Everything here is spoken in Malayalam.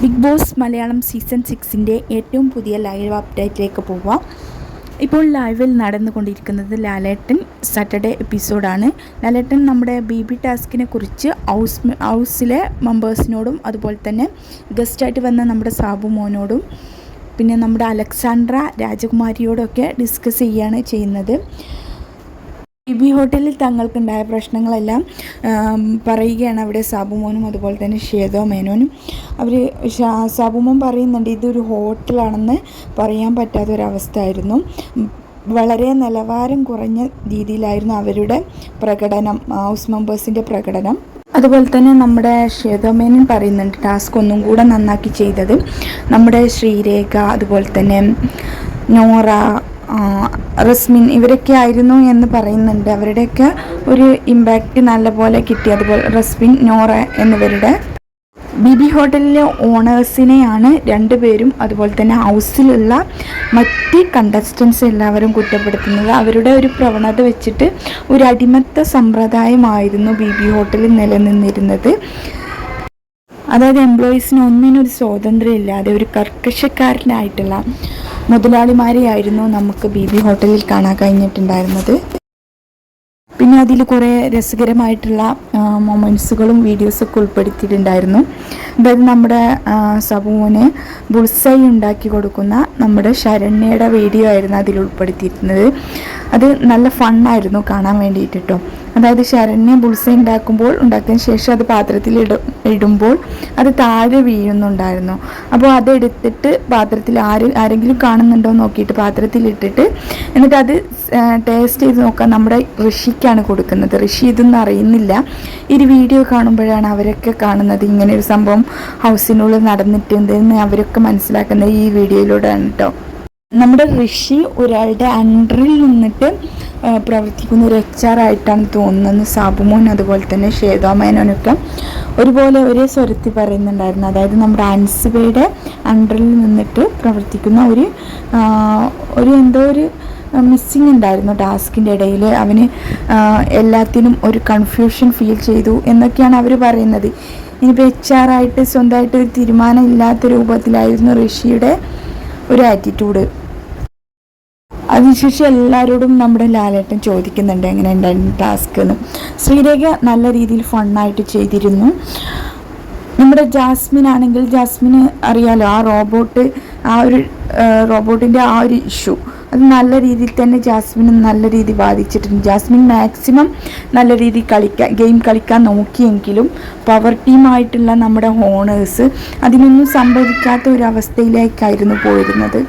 ബിഗ് ബോസ് മലയാളം സീസൺ സിക്സിന്റെ ഏറ്റവും പുതിയ ലൈവ് അപ്ഡേറ്റിലേക്ക് പോവാം. ഇപ്പോൾ ലൈവിൽ നടന്നുകൊണ്ടിരിക്കുന്നത് ലാലേട്ടൻ സാറ്റർഡേ എപ്പിസോഡാണ്. ലാലേട്ടൻ നമ്മുടെ ബി ബി ടാസ്കിനെ കുറിച്ച് ഹൗസ് ഹൗസിലെ മെമ്പേഴ്സിനോടും അതുപോലെ തന്നെ ഗസ്റ്റായിട്ട് വന്ന നമ്മുടെ സാബു മോനോടും പിന്നെ നമ്മുടെ അലക്സാണ്ട്ര രാജകുമാരിയോടൊക്കെ ഡിസ്കസ് ചെയ്യുകയാണ് ചെയ്യുന്നത്. ബി ഹോട്ടലിൽ തങ്ങൾക്കുണ്ടായ പ്രശ്നങ്ങളെല്ലാം പറയുകയാണ് അവിടെ സാബുമോനും അതുപോലെ തന്നെ ഷേതോ മേനോനും. അവർ സാബുമോൻ പറയുന്നുണ്ട് ഇതൊരു ഹോട്ടലാണെന്ന് പറയാൻ പറ്റാത്തൊരവസ്ഥയായിരുന്നു. വളരെ നിലവാരം കുറഞ്ഞ രീതിയിലായിരുന്നു അവരുടെ പ്രകടനം ഹൗസ് മെമ്പേഴ്സിന്റെ പ്രകടനം. അതുപോലെ തന്നെ നമ്മുടെ ശ്വേതോമേനൻ പറയുന്നുണ്ട് ടാസ്ക് ഒന്നും കൂടെ നന്നാക്കി ചെയ്തത്. നമ്മുടെ ശ്രീരേഖ അതുപോലെ തന്നെ നോറ റസ്മിൻ ഇവരൊക്കെ ആയിരുന്നു എന്ന് പറയുന്നുണ്ട്. അവരുടെയൊക്കെ ഒരു ഇമ്പാക്റ്റ് നല്ലപോലെ കിട്ടി. അതുപോലെ റസ്മിൻ നോറ എന്നിവരുടെ ബിബി ഹോട്ടലിലെ ഓണേഴ്സിനെയാണ് രണ്ടുപേരും അതുപോലെ തന്നെ ഹൗസിലുള്ള മറ്റ് കണ്ടസ്റ്റൻസ് എല്ലാവരും കുറ്റപ്പെടുത്തുന്നത്. അവരുടെ ഒരു പ്രവണത വെച്ചിട്ട് ഒരു അടിമത്ത സമ്പ്രദായമായിരുന്നു ബിബി ഹോട്ടലിൽ നിലനിന്നിരുന്നത്. അതായത് എംപ്ലോയീസിന് ഒന്നിനൊരു സ്വാതന്ത്ര്യം ഇല്ലാതെ ഒരു കർക്കശക്കാരനായിട്ടുള്ള മുതലാളിമാരെയായിരുന്നു നമുക്ക് ബി ബി ഹോട്ടലിൽ കാണാൻ കഴിഞ്ഞിട്ടുണ്ടായിരുന്നത്. പിന്നെ അതിൽ കുറേ രസകരമായിട്ടുള്ള മൊമെന്റ്സുകളും വീഡിയോസൊക്കെ ഉൾപ്പെടുത്തിയിട്ടുണ്ടായിരുന്നു. അതായത് നമ്മുടെ സബുവിന് ബുൾസൈ ഉണ്ടാക്കി കൊടുക്കുന്ന നമ്മുടെ ശരണ്യയുടെ വീഡിയോ ആയിരുന്നു അതിൽ ഉൾപ്പെടുത്തിയിരുന്നത്. അത് നല്ല ഫണ്ണായിരുന്നു കാണാൻ വേണ്ടിയിട്ട് അതായത് ശരണ്യ ബുൾസൈ ഉണ്ടാക്കുമ്പോൾ ഉണ്ടാക്കിയതിന് ശേഷം അത് പാത്രത്തിൽ ഇട ഇടുമ്പോൾ അത് താഴെ വീഴുന്നുണ്ടായിരുന്നു. അപ്പോൾ അതെടുത്തിട്ട് പാത്രത്തിൽ ആര് ആരെങ്കിലും കാണുന്നുണ്ടോ നോക്കിയിട്ട് പാത്രത്തിൽ ഇട്ടിട്ട് എന്നിട്ട് അത് ടേസ്റ്റ് ചെയ്ത് നോക്കാൻ നമ്മുടെ ഋഷിക്കാണ് കൊടുക്കുന്നത്. ഋഷി ഇതൊന്നും അറിയുന്നില്ല. ഈ വീഡിയോ കാണുമ്പോഴാണ് അവരൊക്കെ കാണുന്നത് ഇങ്ങനെ ഒരു സംഭവം ഹൗസിനുള്ളിൽ നടന്നിട്ടുണ്ടെന്ന് അവരൊക്കെ മനസ്സിലാക്കുന്നത് ഈ വീഡിയോയിലൂടെയാണ് കേട്ടോ. നമ്മുടെ ഋഷി ഒരാളുടെ അണ്ടറിൽ നിന്നിട്ട് പ്രവർത്തിക്കുന്ന ഒരു എച്ച് ആർ ആയിട്ടാണ് തോന്നുന്നത്. സാബുമോൻ അതുപോലെ തന്നെ ശ്വേതാമേനോനൊക്കെ ഒരുപോലെ ഒരേ സ്വരത്തിൽ പറയുന്നുണ്ടായിരുന്നു. അതായത് നമ്മുടെ അൻസുബയുടെ അണ്ടറിൽ നിന്നിട്ട് പ്രവർത്തിക്കുന്ന ഒരു ഒരു എന്തോ ഒരു മിസ്സിങ് ഉണ്ടായിരുന്നു ടാസ്കിന്റെ ഇടയിൽ അവന് എല്ലാത്തിനും ഒരു കൺഫ്യൂഷൻ ഫീൽ ചെയ്തു എന്നൊക്കെയാണ് അവർ പറയുന്നത്. ഇനിയിപ്പോൾ എച്ച് ആർ ആയിട്ട് സ്വന്തമായിട്ട് ഒരു തീരുമാനം ഇല്ലാത്ത രൂപത്തിലായിരുന്നു ഋഷിയുടെ ഒരു ആറ്റിറ്റ്യൂഡ് അതിനുശേഷം എല്ലാവരോടും നമ്മുടെ ലാലേട്ടൻ ചോദിക്കുന്നുണ്ട് എങ്ങനെ ഉണ്ടായിരുന്നു ടാസ്ക് എന്ന്. ശ്രീരേഖ നല്ല രീതിയിൽ ഫണ്ണായിട്ട് ചെയ്തിരുന്നു. നമ്മുടെ ജാസ്മിൻ ആണെങ്കിൽ ജാസ്മിന് അറിയാലോ ആ റോബോട്ട് ആ ഒരു റോബോട്ടിന്റെ ആ ഒരു ഇഷ്യൂ അത് നല്ല രീതിയിൽ തന്നെ ജാസ്മിനും നല്ല രീതി ബാധിച്ചിട്ടുണ്ട്. ജാസ്മിൻ മാക്സിമം നല്ല രീതിയിൽ കളിക്കാൻ ഗെയിം കളിക്കാൻ നോക്കിയെങ്കിലും പവർ ടീമായിട്ടുള്ള നമ്മുടെ ഹോണേഴ്സ് അതിനൊന്നും സംഭവിക്കാത്ത ഒരവസ്ഥയിലേക്കായിരുന്നു പോയിരുന്നത്.